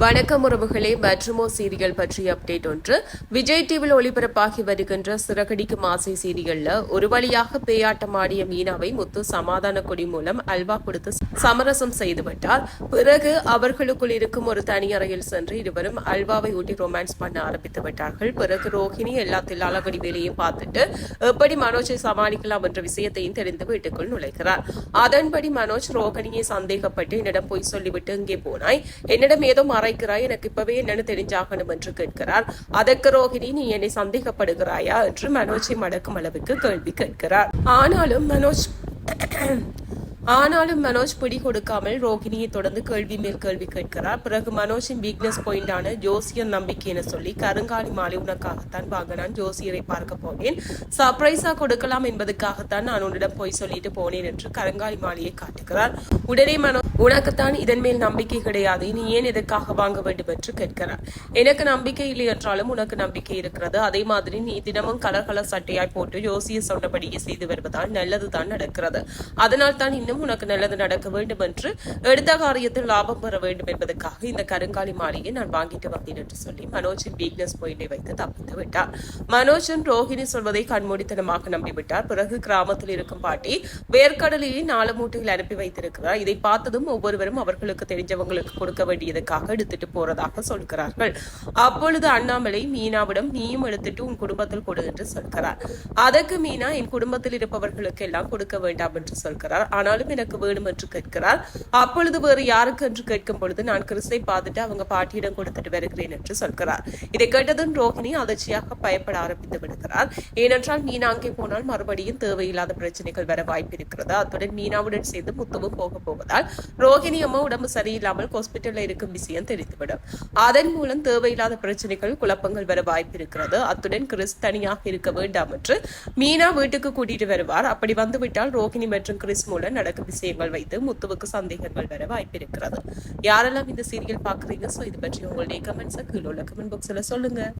வணக்கம் உறவுகளே மற்றுமோ சீரியல் பற்றிய அப்டேட் ஒன்று. விஜய் டிவியில் ஒளிபரப்பாகி வருகின்ற சிறகடிக்கும் ஆசை சீரியல்ல ஒரு வழியாக பேயாட்டமாடிய மீனாவை முத்து சமாதான கொடி மூலம் அல்வா கொடுத்து சமரசம் செய்துவிட்டார் பிறகு அவர்களுக்குள் இருக்கும் ஒரு தனி அறையில் சென்று இருவரும் அல்வாவை ஊட்டி ரொமான்ஸ் பண்ண ஆரம்பித்து விட்டார்கள். பிறகு ரோஹிணி எல்லா தில்லாலகடி வேலையும் பார்த்துட்டு எப்படி மனோஜை சமாளிக்கலாம் என்ற விஷயத்தையும் தெரிந்து வீட்டுக்குள் நுழைகிறார். அதன்படி மனோஜ் ரோஹிணியை சந்தேகப்பட்டு என்னிடம் போய் சொல்லிவிட்டு இங்கே போனாய். என்னிடம் ஏதோ மறைக்கிறாய் எனக்கு இப்பவே என்னன்னு தெரிஞ்சாகணும் என்று கேட்கிறார். அதற்கு ரோகிணி நீ என்னை சந்தேகப்படுகிறாயா? என்று மனோஜை மடக்கும் அளவுக்கு கேள்வி கேட்கிறார். ஆனாலும் மனோஜ் ஆனாலும் மனோஜ் பிடி கொடுக்காமல் ரோகிணியை தொடர்ந்து கேள்வி மேல் கேள்வி கேட்கிறார். பிறகு மனோஜின் வீக்னஸ் பாயிண்டான ஜோசியன் நம்பிக்கை என சொல்லி கருங்காலி மாலை உனக்காகத்தான் வாங்க நான் ஜோசியரை பார்க்க போனேன். சர்ப்ரைஸா கொடுக்கலாம் என்பதற்காகத்தான் நான் உன்னிடம் போய் சொல்லிட்டு போனேன் என்று கருங்காலி மாலையை காட்டுகிறார். உடனே மனோ உனக்குத்தான் இதன் மேல் நம்பிக்கை கிடையாது. நீ ஏன் எதற்காக வாங்க வேண்டும் என்று கேட்கிறார். எனக்கு நம்பிக்கை இல்லை என்றாலும் உனக்கு நம்பிக்கை இருக்கிறது. அதே மாதிரி நீ தினமும் கலர் கலர் சட்டையாய் போட்டு ஜோசியர் சொன்னபடியே செய்து வருவதால் நல்லதுதான் நடக்கிறது. அதனால் தான் இன்னும் உனக்கு நல்லது நடக்க வேண்டும் என்று எடுத்த காரியத்தில் லாபம் பெற வேண்டும் என்பதற்காக இந்த கருங்காலி மாலையை நான் வாங்கிட்டு வந்தேன் என்று சொல்லி மனோஜின் வீக்னஸ் பாயிண்டை வைத்து தப்பித்து விட்டார். மனோஜன் ரோஹிணி சொல்வதை கண்மூடித்தனமாக நம்பிவிட்டார். பிறகு கிராமத்தில் இருக்கும் பாட்டி வேர்க்கடலையை நாலு மூட்டையில் அனுப்பி வைத்திருக்கிறார். இதை பார்த்ததும் ஒவ்வொருவரும் அவர்களுக்கு தெரிஞ்சவங்களுக்கு கொடுக்க வேண்டியதுக்காக எடுத்துட்டு போறதாக சொல்கிறார்கள். அப்பொழுது அண்ணாமலை மீனாவிடம் நீயும் எடுத்துட்டு உன் குடும்பத்தில் கொடு என்று சொல்கிறார். அதற்கு மீனா என் குடும்பத்தில் இருப்பவர்களுக்கு எல்லாம் கொடுக்க வேண்டாம் என்று சொல்கிறார். ஆனாலும் மட்டும் எனக்கு வேணும் என்று கேட்கிறார். அப்பொழுது வேறு யாருக்கு என்று கேட்கும் பொழுது நான் கிறிஸ்தை பார்த்துட்டு அவங்க பாட்டியிடம் கொடுத்துட்டு வருகிறேன் என்று சொல்கிறார். இதை கேட்டதும் ரோஹிணி அதிர்ச்சியாக பயப்பட ஆரம்பித்து விடுகிறார். ஏனென்றால் மீனா அங்கே போனால் மறுபடியும் தேவையில்லாத பிரச்சனைகள் வர வாய்ப்பு இருக்கிறது. அத்துடன் மீனாவுடன் சேர்ந்து முத்துவும் போக போவதால் ரோஹிணி அம்மா உடம்பு சரியில்லாமல் ஹாஸ்பிட்டல்ல இருக்கும் விஷயம் தெரிந்துவிடும். அதன் மூலம் தேவையில்லாத பிரச்சனைகள் குழப்பங்கள் வர வாய்ப்பு இருக்கிறது. அத்துடன் கிறிஸ் தனியாக இருக்க வேண்டாம் என்று மீனா வீட்டுக்கு கூட்டிட்டு வருவார். அப்படி வந்துவிட்டால் ரோஹிணி மற்றும் கிறிஸ் மூலம் நடக்கும் விஷயங்கள் வைத்து முத்துவுக்கு சந்தேகங்கள் வர வாய்ப்பு இருக்கிறது யாரெல்லாம் இந்த சீரியல் பாக்குறீங்க சோ இது பற்றி உங்களுடைய கமெண்ட்ஸை கீழே உள்ள கமெண்ட் பாக்ஸ்ல சொல்லுங்க.